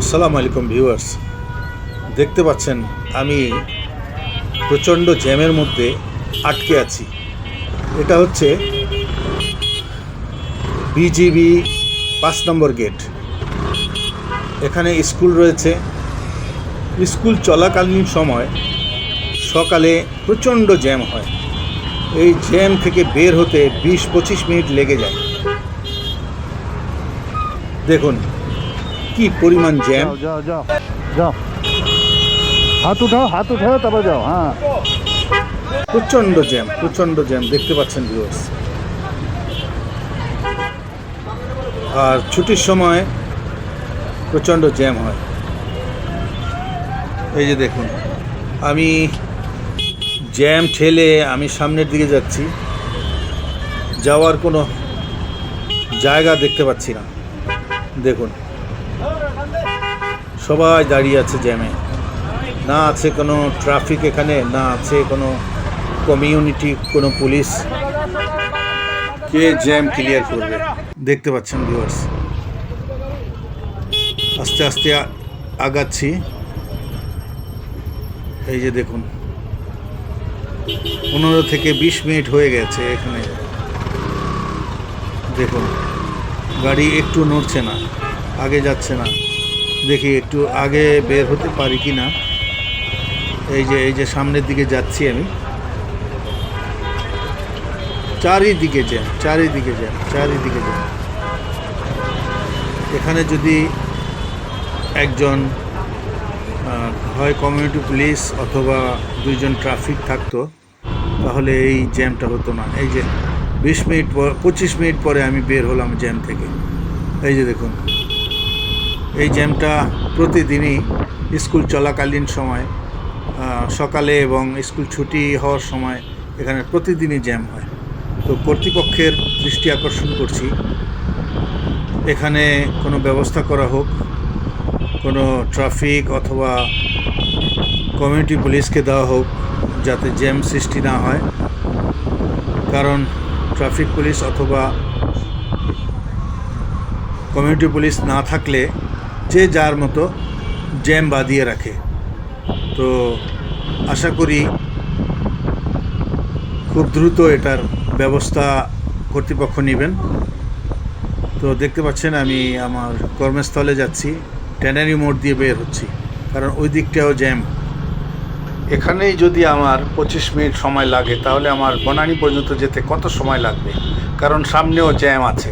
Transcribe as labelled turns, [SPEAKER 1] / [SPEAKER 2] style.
[SPEAKER 1] আসসালামু আলাইকুম ভিউয়ার্স। দেখতে পাচ্ছেন, আমি প্রচণ্ড জ্যামের মধ্যে আটকে আছি। এটা হচ্ছে বিজিবি পাঁচ নম্বর গেট। এখানে স্কুল রয়েছে। স্কুল চলাকালীন সময় সকালে প্রচণ্ড জ্যাম হয়। এই জ্যাম থেকে বের হতে বিশ পঁচিশ মিনিট লেগে যায়। দেখুন কি পরিমাণ জ্যাম
[SPEAKER 2] যাও যাও যাও। হাত উঠাও হাত উঠাও তারপর যাও হ্যাঁ।
[SPEAKER 1] প্রচণ্ড জ্যাম প্রচণ্ড জ্যাম দেখতে পাচ্ছেন ভিউয়ার্স আর ছুটির সময় প্রচণ্ড জ্যাম হয়। এই যে দেখুন আমি জ্যাম ঠেলে আমি সামনের দিকে যাচ্ছি। যাওয়ার কোনো জায়গা দেখতে পাচ্ছি না। দেখুন সবাই দাঁড়িয়ে আছে জ্যামে না আছে কোনো ট্রাফিক এখানে, না আছে কোনো কমিউনিটি কোনো পুলিশ কে জ্যাম ক্লিয়ার করবে? দেখতে পাচ্ছেন ভিউয়ার্স আস্তে আস্তে আগাচ্ছি। এই যে দেখুন। পনেরো থেকে বিশ মিনিট হয়ে গেছে এখানে। দেখুন। গাড়ি একটু নড়ছে না, আগে যাচ্ছে না। দেখি একটু আগে বের হতে পারি কি না। এই যে এই যে সামনের দিকে যাচ্ছি আমি। চারিদিকে জ্যাম চারিদিকে জ্যাম চারিদিকে জ্যাম এখানে যদি একজন হয় কমিউনিটি পুলিশ অথবা দুইজন ট্রাফিক থাকতো, তাহলে এই জ্যামটা হতো না। এই যে, বিশ মিনিট পর, পঁচিশ মিনিট পরে আমি বের হলাম জ্যাম থেকে। এই যে দেখুন। এই জ্যামটা প্রতিদিনই স্কুল চলাকালীন সময় সকালে এবং স্কুল ছুটি হওয়ার সময় এখানে প্রতিদিনই জ্যাম হয়। তো কর্তৃপক্ষের দৃষ্টি আকর্ষণ করছি। এখানে কোনো ব্যবস্থা করা হোক, কোনো ট্রাফিক অথবা কমিউনিটি পুলিশকে দেওয়া হোক, যাতে জ্যাম সৃষ্টি না হয়। কারণ ট্রাফিক পুলিশ অথবা কমিউনিটি পুলিশ না থাকলে যে যার মতো জ্যাম বাঁধিয়ে রাখে। তো আশা করি খুব দ্রুত এটার ব্যবস্থা কর্তৃপক্ষ নেবেন। তো দেখতে পাচ্ছেন আমি আমার কর্মস্থলে যাচ্ছি, ট্যানারি মোড় দিয়ে বের হচ্ছি, কারণ ওই দিকটাও জ্যাম। এখানেই যদি আমার পঁচিশ মিনিট সময় লাগে, তাহলে আমার বনানি পর্যন্ত যেতে কত সময় লাগবে? কারণ সামনেও জ্যাম আছে।